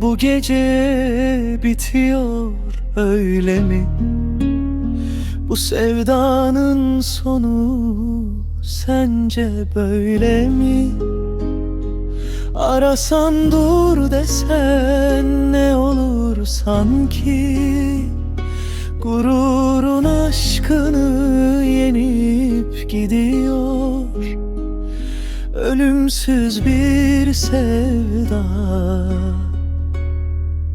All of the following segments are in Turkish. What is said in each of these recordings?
Bu gece bitiyor öyle mi? Bu sevdanın sonu sence böyle mi? Arasan dur desen ne olur sanki Gururun aşkını yenip gidiyor Ölümsüz bir sevda.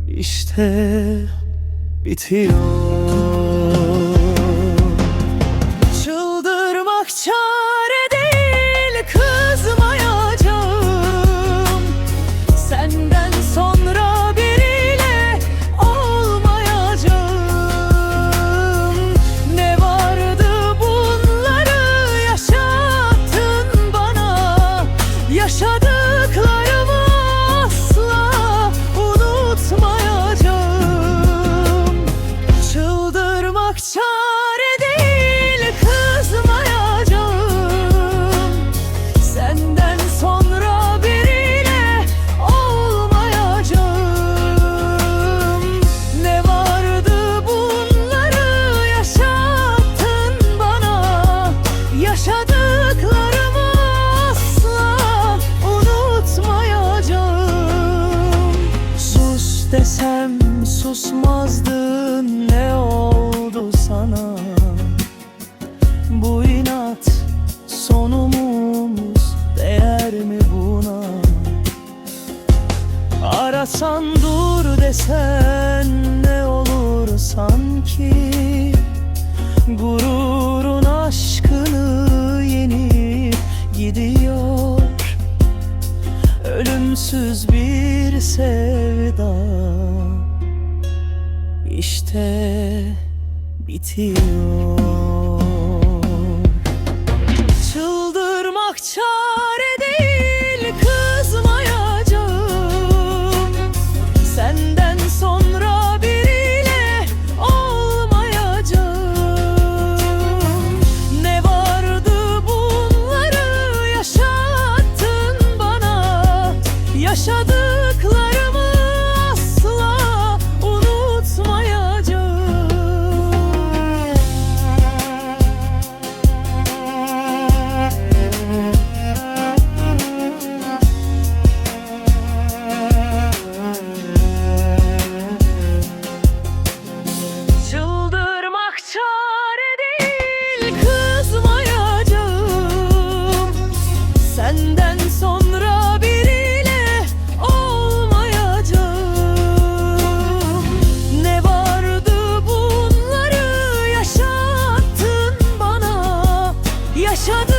İşte bitiyor susmazdın ne oldu sana? Bu inat sonumuz değer mi buna? Arasan dur desen ne olur sanki? Gururun aşkını yenip gidiyor. Ölümsüz bir sevda işte bitiyor should